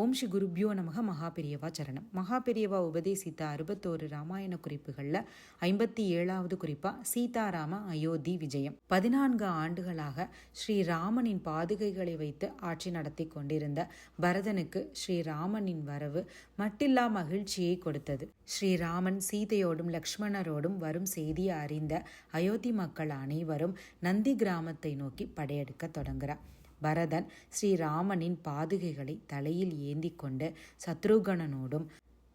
ஓம் ஸ்ரீ குருப்யோ நமக மகாபெரியவா சரணம். மகாபெரியவா உபதேசித்த அறுபத்தோரு ராமாயண குறிப்புகளில் ஐம்பத்தி ஏழாவது குறிப்பா சீதாராம அயோத்தி விஜயம். பதினான்கு ஆண்டுகளாக ஸ்ரீராமனின் பாதுகைகளை வைத்து ஆட்சி நடத்தி கொண்டிருந்த பரதனுக்கு ஸ்ரீராமனின் வரவு மட்டில்லா மகிழ்ச்சியை கொடுத்தது. ஸ்ரீராமன் சீதையோடும் லக்ஷ்மணரோடும் வரும் செய்தியை அறிந்த அயோத்தி மக்கள் அனைவரும் நந்தி கிராமத்தை நோக்கி படையெடுக்க தொடங்குகிறார் பரதன் ஸ்ரீராமனின் பாதுகைகளை தலையில் ஏந்தி கொண்டு சத்ருகணனோடும்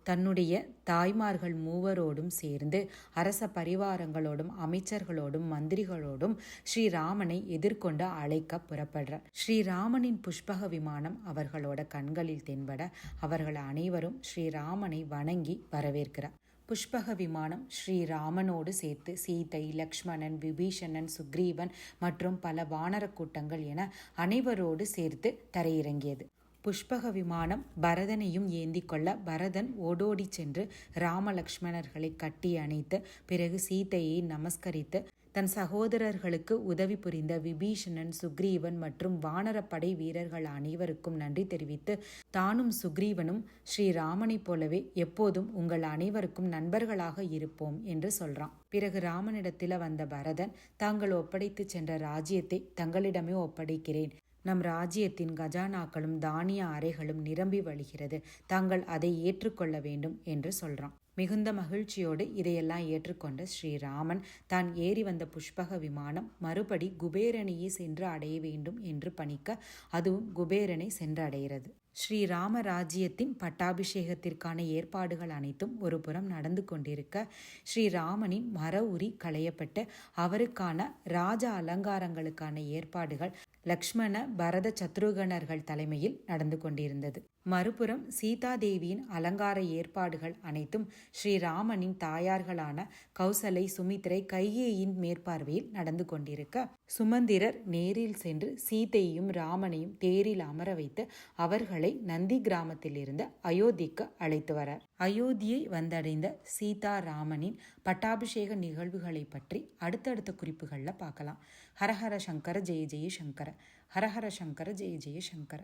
தன்னுடைய தாய்மார்கள் மூவரோடும் சேர்ந்து அரச பரிவாரங்களோடும் அமைச்சர்களோடும் மந்திரிகளோடும் ஸ்ரீராமனை எதிர்கொண்டு அழைக்க புறப்படுறார் ஸ்ரீராமனின் புஷ்பக விமானம் அவர்களோட கண்களில் தென்பட அவர்கள் அனைவரும் ஸ்ரீராமனை வணங்கி வரவேற்கிறார் புஷ்பக விமானம் ஸ்ரீராமனோடு சேர்த்து சீதை லக்ஷ்மணன் விபீஷணன் சுக்ரீவன் மற்றும் பல வானர கூட்டங்கள் என அனைவரோடு சேர்த்து தரையிறங்கியது. புஷ்பக விமானம் பரதனையும் ஏந்தி கொள்ள பரதன் ஓடோடி சென்று ராமலக்ஷ்மணர்களை கட்டி அணைத்து பிறகு சீதையை நமஸ்கரித்து தன் சகோதரர்களுக்கு உதவி புரிந்த விபீஷணன் சுக்ரீவன் மற்றும் வானரப்படை வீரர்கள் அனைவருக்கும் நன்றி தெரிவித்து தானும் சுக்ரீவனும் ஸ்ரீராமனைப் போலவே எப்போதும் உங்கள் அனைவருக்கும் நண்பர்களாக இருப்போம் என்று சொல்றான். பிறகு ராமனிடத்தில் வந்த பரதன் தாங்கள் ஒப்படைத்து சென்ற ராஜ்யத்தை தங்களிடமே ஒப்படைக்கிறேன். நம் ராஜ்யத்தின் கஜானாக்களும் தானிய அறைகளும் நிரம்பி வழிகிறது. தாங்கள் அதை ஏற்றுக்கொள்ள வேண்டும் என்று சொல்றான். மிகுந்த மகிழ்ச்சியோடு இதையெல்லாம் ஏற்றுக்கொண்ட ஸ்ரீராமன் தான் ஏறி வந்த புஷ்பக விமானம் மறுபடி குபேரனையே சென்று அடைய வேண்டும் என்று பணிக்க அதுவும் குபேரனை சென்றடைகிறது. ஸ்ரீராமராஜ்யத்தின் ஸ்ரீராம ராஜ்யத்தின் பட்டாபிஷேகத்திற்கான ஏற்பாடுகள் அனைத்தும் ஒரு புறம் நடந்து கொண்டிருக்க ஸ்ரீராமனின் மர உரி களையப்பட்டு அவருக்கான ராஜ அலங்காரங்களுக்கான ஏற்பாடுகள் லக்ஷ்மண பரத சத்ருகணர்கள் தலைமையில் நடந்து கொண்டிருந்தது. மறுபுறம் சீதாதேவியின் அலங்கார ஏற்பாடுகள் அனைத்தும் ஸ்ரீராமனின் தாயார்களான கௌசலை சுமித்ரை கைகேயின் மேற்பார்வையில் நடந்து கொண்டிருக்க சுமந்திரர் நேரில் சென்று சீதையையும் ராமனையும் தேரில் அமர வைத்து அவர்களை நந்தி கிராமத்திலிருந்து அயோத்திக்கு அழைத்து வர. அயோத்தியை வந்தடைந்த சீதா ராமனின் பட்டாபிஷேக நிகழ்வுகளை பற்றி அடுத்தடுத்த குறிப்புகளில் பார்க்கலாம். ஹரஹர சங்கர ஜெய ஜெய சங்கர. ஹரஹர சங்கர ஜெய ஜெய சங்கர.